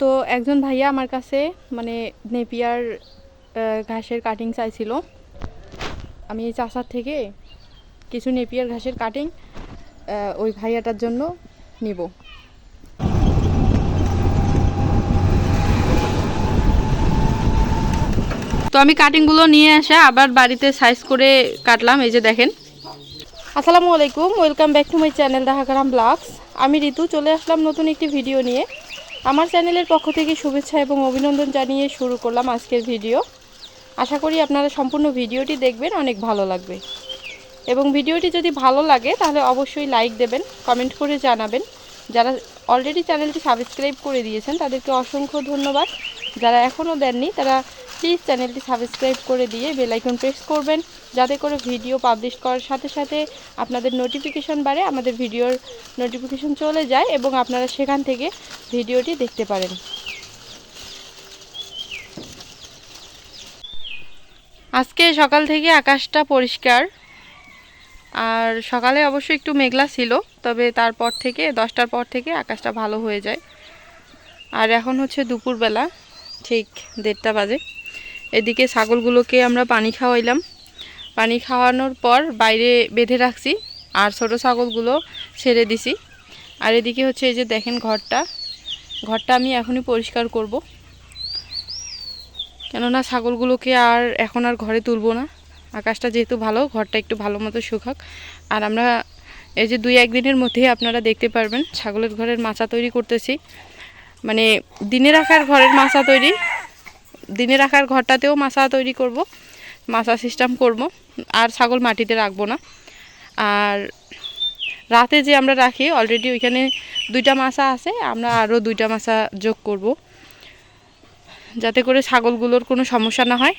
তো একজন ভাইয়া আমার কাছে মানে নেপিয়ার ঘাসের কাটিং চাইছিল। আমি এই চাষার থেকে কিছু নেপিয়ার ঘাসের কাটিং ওই ভাইয়াটার জন্য নিব। তো আমি কাটিংগুলো নিয়ে এসে আবার বাড়িতে সাইজ করে কাটলাম, এই যে দেখেন। আসসালামু আলাইকুম welcome back to my channel Dekhagram vlogs আমি ঋতু, চলে আসলাম নতুন একটি ভিডিও নিয়ে। আমার চ্যানেলের পক্ষ থেকে শুভেচ্ছা এবং অভিনন্দন জানিয়ে শুরু করলাম আজকের ভিডিও। আশা করি আপনারা সম্পূর্ণ ভিডিওটি দেখবেন, অনেক ভালো লাগবে। এবং ভিডিওটি যদি ভালো লাগে, তাহলে অবশ্যই লাইক দেবেন, কমেন্ট করে জানাবেন। যারা অলরেডি চ্যানেলটি সাবস্ক্রাইব করে দিয়েছেন, তাদেরকে অসংখ্য ধন্যবাদ। যারা এখনও দেননি, তারা প্লিজ চ্যানেলটি সাবস্ক্রাইব করে দিয়ে বেল আইকন প্রেস করবেন। যাতে করে ভিডিও পাবলিশ করার সাথে সাথে আপনাদের নোটিফিকেশন বাড়ে, আমাদের ভিডিওর নোটিফিকেশন চলে যায় এবং আপনারা সেখান থেকে ভিডিওটি দেখতে পারেন। আজকে সকাল থেকে আকাশটা পরিষ্কার, আর সকালে অবশ্য একটু মেঘলা ছিল, তবে তারপর থেকে, দশটার পর থেকে আকাশটা ভালো হয়ে যায়। আর এখন হচ্ছে দুপুরবেলা, ঠিক দেড়টা বাজে। এদিকে ছাগলগুলোকে আমরা পানি খাওয়াইলাম। পানি খাওয়ানোর পর বাইরে বেঁধে রাখছি আর ছোট ছাগলগুলো ছেড়ে দিছি। আর এদিকে হচ্ছে এই যে দেখেন ঘরটা। ঘরটা আমি এখনই পরিষ্কার করব। কেননা ছাগলগুলোকে আর এখন আর ঘরে তুলবো না। আকাশটা যেহেতু ভালো, ঘরটা একটু ভালো মতো শুকাক। আর আমরা এই যে দুই একদিনের মধ্যেই আপনারা দেখতে পারবেন, ছাগলের ঘরের মাচা তৈরি করতেছি। মানে দিনে রাখার ঘরের মাচা তৈরি দিনে রাখার ঘরটাতেও মাচা তৈরি করব। মাচা সিস্টেম করব, আর ছাগল মাটিতে রাখব না। আর রাতে যে আমরা রাখি অলরেডি ওইখানে দুইটা মাছা আছে, আমরা আরও দুইটা মাছা যোগ করব। যাতে করে ছাগলগুলোর কোনো সমস্যা না হয়।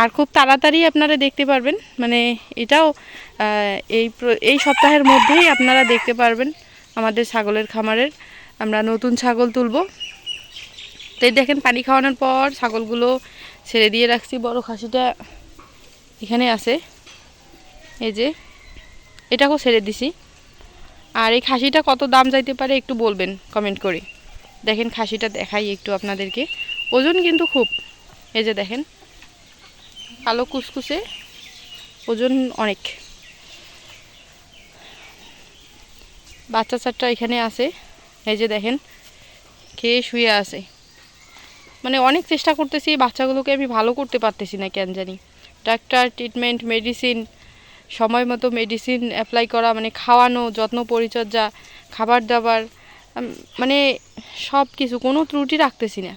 আর খুব তাড়াতাড়ি আপনারা দেখতে পারবেন মানে এটাও এই এই সপ্তাহের মধ্যেই আপনারা দেখতে পারবেন আমাদের ছাগলের খামারের। আমরা নতুন ছাগল তুলব। তো এই দেখেন, পানি খাওয়ানোর পর ছাগলগুলো ছেড়ে দিয়ে রাখছি। বড় খাসিটা এখানে আছে। এই যে, এটাকেও ছেড়ে দিছি। আর এই খাসিটা কত দাম যাইতে পারে একটু বলবেন কমেন্ট করে। দেখেন, খাসিটা দেখাই একটু আপনাদেরকে। ওজন কিন্তু খুব। এই যে দেখেন, কালো কুসকুসে ওজন অনেক। বাচ্চা চারটা এখানে আছে। এই যে দেখেন, খেয়ে শুয়ে আছে। মানে অনেক চেষ্টা করতেছি, বাচ্চাগুলোকে আমি ভালো করতে পারতেছি না, কেন জানি। ডাক্তার ট্রিটমেন্ট মেডিসিন সময় মতো মেডিসিন অ্যাপ্লাই করা মানে খাওয়ানো, যত্ন, পরিচর্যা খাবার দাবার মানে সব কিছু কোনো ত্রুটি রাখতেছি না।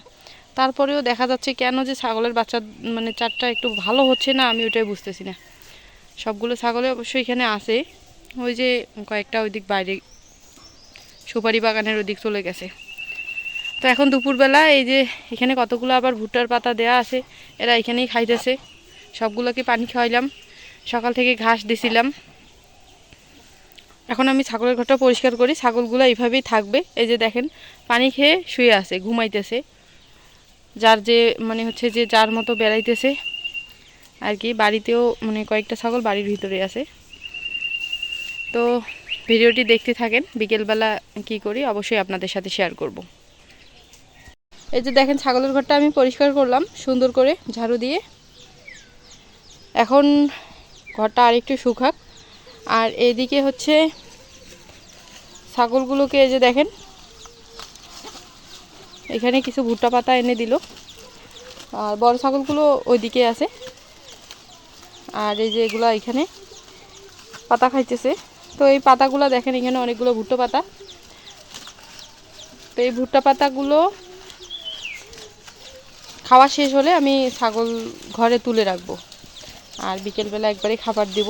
তারপরেও দেখা যাচ্ছে কেন যে ছাগলের বাচ্চা মানে চারটা একটু ভালো হচ্ছে না, আমি ওটাই বুঝতেছি না। সবগুলো ছাগলে অবশ্যই এখানে আছে। ওই যে কয়েকটা ওইদিক বাইরে, সুপারি বাগানের ওদিক চলে গেছে। তো এখন দুপুরবেলা এই যে এখানে কতগুলো আবার ভুট্টার পাতা দেয়া আছে, এরা এখানেই খাইতেছে। সবগুলোকে পানি খাওয়াইলাম। সকাল থেকে ঘাস দিছিলাম। এখন আমি ছাগলের ঘরটা পরিষ্কার করি। ছাগলগুলো এইভাবেই থাকবে। এই যে দেখেন, পানি খেয়ে শুয়ে আছে, ঘুমাইতেছে। যার যে মানে হচ্ছে যে, যার মতো বেড়াইতেছে। আর কি, বাড়িতেও মানে কয়েকটা ছাগল বাড়ির ভিতরে আছে। তো ভিডিওটি দেখতে থাকেন। বিকেলবেলা কি করি, অবশ্যই আপনাদের সাথে শেয়ার করব। এই যে দেখেন, ছাগলের ঘরটা আমি পরিষ্কার করলাম, সুন্দর করে ঝাড়ু দিয়ে। এখন ঘরটা আরেকটু শুকাক। আর এদিকে হচ্ছে ছাগলগুলোকে এই যে দেখেন, এখানে কিছু ভুট্টা পাতা এনে দিল। আর বড় ছাগলগুলো ওইদিকে আছে। আর এই যে এগুলো এখানে পাতা খাইতেছে। তো এই পাতাগুলো দেখেন, এখানে অনেকগুলো ভুট্টা পাতা। তো এই ভুট্টা পাতাগুলো খাওয়া শেষ হলে আমি ছাগল ঘরে তুলে রাখব। আর বিকেলবেলা একবারে খাবার দিব।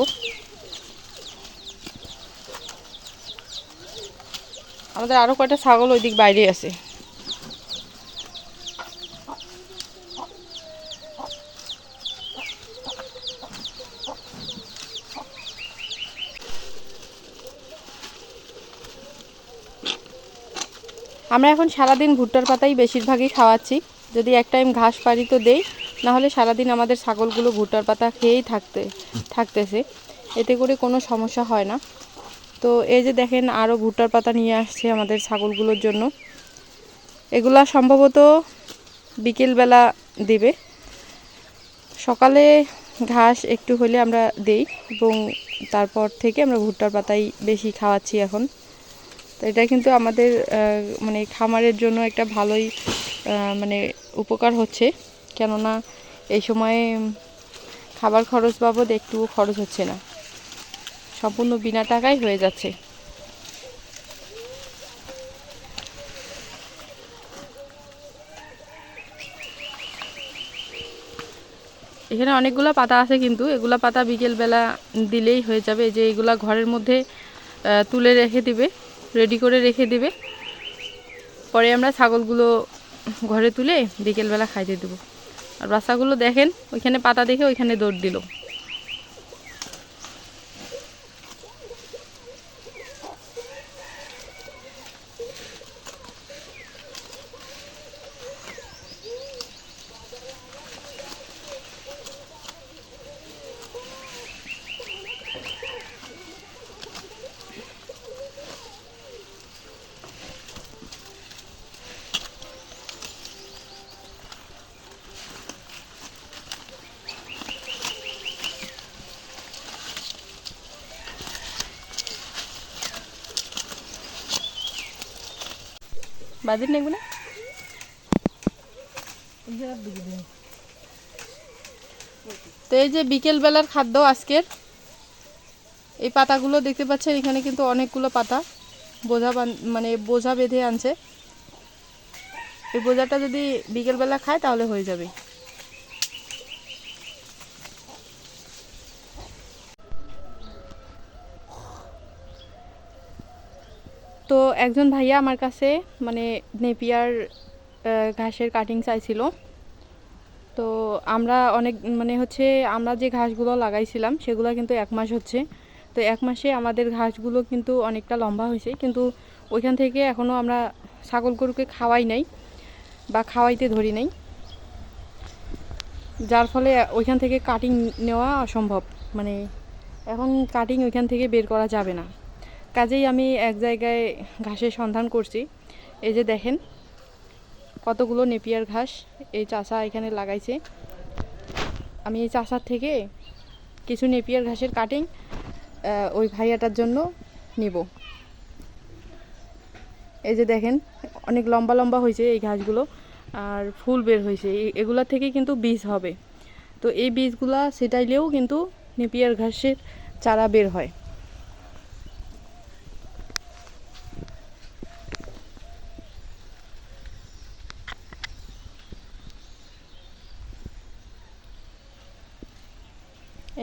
আমাদের আরও কয়টা ছাগল ওইদিক বাইরে আছে। আমরা এখন সারাদিন ভুট্টার পাতাই বেশিরভাগই খাওয়াচ্ছি। যদি এক টাইম ঘাস পারি তো দেই। নাহলে সারাদিন আমাদের ছাগলগুলো ভুট্টার পাতা খেয়েই থাকতে, থাকতেছে। এতে করে কোনো সমস্যা হয় না। তো এই যে দেখেন আরও ভুট্টার পাতা নিয়ে আসছে আমাদের ছাগলগুলোর জন্য। এগুলা সম্ভবত বিকেলবেলা দিবে। সকালে ঘাস একটু হলে আমরা দেই এবং তারপর থেকে আমরা ভুট্টার পাতাই বেশি খাওয়াচ্ছি এখন। তো এটা কিন্তু আমাদের মানে খামারের জন্য একটা ভালোই মানে উপকার হচ্ছে। কেননা এই সময়ে খাবার খরচ বাবদ একটুও খরচ হচ্ছে না। সম্পূর্ণ বিনা টাকায় হয়ে যাচ্ছে। এখানে অনেকগুলো পাতা আছে কিন্তু, এগুলা পাতা বিকেলবেলা দিলেই হয়ে যাবে। যে এগুলা ঘরের মধ্যে তুলে রেখে দিবে, রেডি করে রেখে দিবে। পরে আমরা ছাগলগুলো ঘরে তুলে বিকেলবেলা খাইতে দেবো। আর বাচ্চাগুলো দেখেন ওইখানে পাতা দেখে ওইখানে দৌড় দিল। নেই না তো এই যে বিকেল বেলার খাদ্য আজকের, এই পাতাগুলো দেখতে পাচ্ছেন, এখানে কিন্তু অনেকগুলো পাতা, বোঝা মানে বোঝা বেঁধে আনছে। এই বোঝাটা যদি বিকেলবেলা খায় তাহলে হয়ে যাবে। তো একজন ভাইয়া আমার কাছে মানে নেপিয়ার ঘাসের কাটিং চাইছিল। তো আমরা অনেক মানে হচ্ছে আমরা যে ঘাসগুলো লাগাইছিলাম, সেগুলো কিন্তু এক মাস হচ্ছে। তো এক মাসে আমাদের ঘাসগুলো কিন্তু অনেকটা লম্বা হয়েছে। কিন্তু ওইখান থেকে এখনও আমরা ছাগল গরুকে খাওয়াই নাই বা খাওয়াইতে ধরি নাই। যার ফলে ওইখান থেকে কাটিং নেওয়া অসম্ভব। মানে এখন কাটিং ওইখান থেকে বের করা যাবে না। কাজেই আমি এক জায়গায় ঘাসের সন্ধান করছি। এই যে দেখেন, কতগুলো নেপিয়ার ঘাস এই চাষা এখানে লাগাইছে। আমি এই চাষার থেকে কিছু নেপিয়ার ঘাসের কাটিং ওই ভাইয়াটার জন্য নিব। এই যে দেখেন, অনেক লম্বা লম্বা হয়েছে এই ঘাসগুলো, আর ফুল বের হয়েছে। এগুলা থেকে কিন্তু বীজ হবে। তো এই বীজগুলা সেটাইলেও কিন্তু নেপিয়ার ঘাসের চারা বের হয়।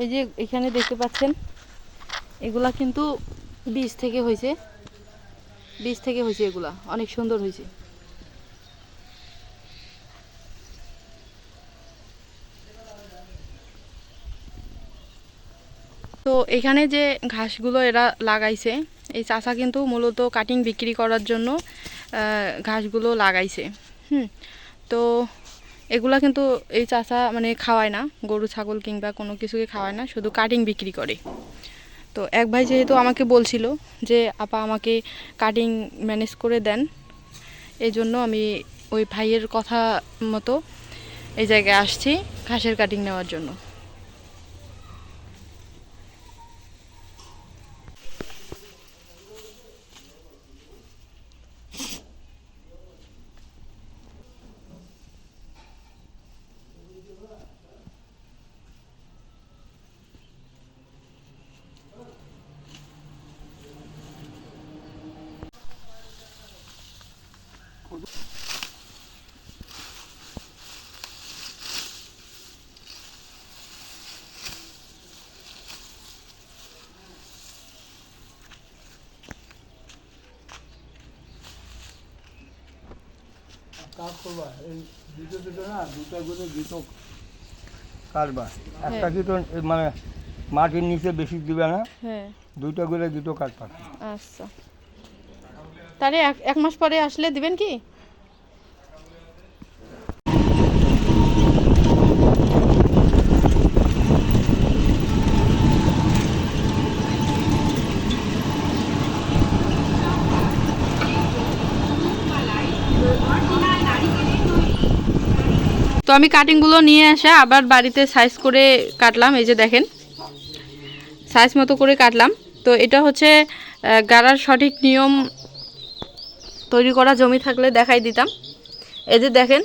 এই যে এখানে দেখতে পাচ্ছেন, এগুলা কিন্তু বীজ থেকে হয়েছে। বীজ থেকে হয়েছে এগুলা, অনেক সুন্দর হয়েছে। তো এখানে যে ঘাসগুলো এরা লাগাইছে, এই চাষা কিন্তু মূলত কাটিং বিক্রি করার জন্য ঘাসগুলো লাগাইছে। হুম, তো এগুলা কিন্তু এই চাষা মানে খাওয়ায় না, গরু, ছাগল কিংবা কোনো কিছুকে খাওয়ায় না, শুধু কাটিং বিক্রি করে। তো এক ভাই যেহেতু আমাকে বলছিল যে, আপা আমাকে কাটিং ম্যানেজ করে দেন। এই জন্য আমি ওই ভাইয়ের কথা মতো এই জায়গায় আসছি ঘাসের কাটিং নেওয়ার জন্য। কাজ করবা এই দুটো দুটো না দুটো করে দুটো কাটবা। একটা দুটো মানে মাটির নিচে বেশি দিবে না দুইটা করে দুটো কাটবা। আচ্ছা। তাহলে এক এক মাস পরে আসলে দিবেন কি? আমি কাটিংগুলো নিয়ে এসে আবার বাড়িতে সাইজ করে কাটলাম, এই যে দেখেন। সাইজ মতো করে কাটলাম। তো এটা হচ্ছে গাড়ার সঠিক নিয়ম তৈরি করা জমি থাকলে দেখাই দিতাম। এই যে দেখেন,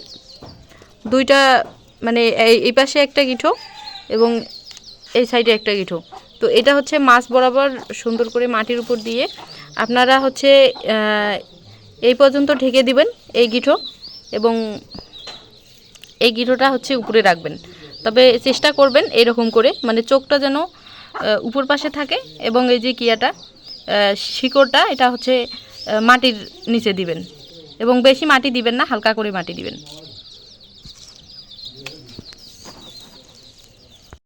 দুইটা মানে এই পাশে একটা গিঠো এবং এই সাইডে একটা গিঠো। তো এটা হচ্ছে মাছ বরাবর সুন্দর করে মাটির উপর দিয়ে আপনারা হচ্ছে এই পর্যন্ত ঢেকে দিবেন এই গিঠো এবং এই গিঠোটা হচ্ছে উপরে রাখবেন। তবে চেষ্টা করবেন এরকম করে মানে চোখটা যেন উপর পাশে থাকে এবং এই যে কিয়াটা শিকড়টা, এটা হচ্ছে মাটির নিচে দিবেন। এবং বেশি মাটি দিবেন না, হালকা করে মাটি দিবেন।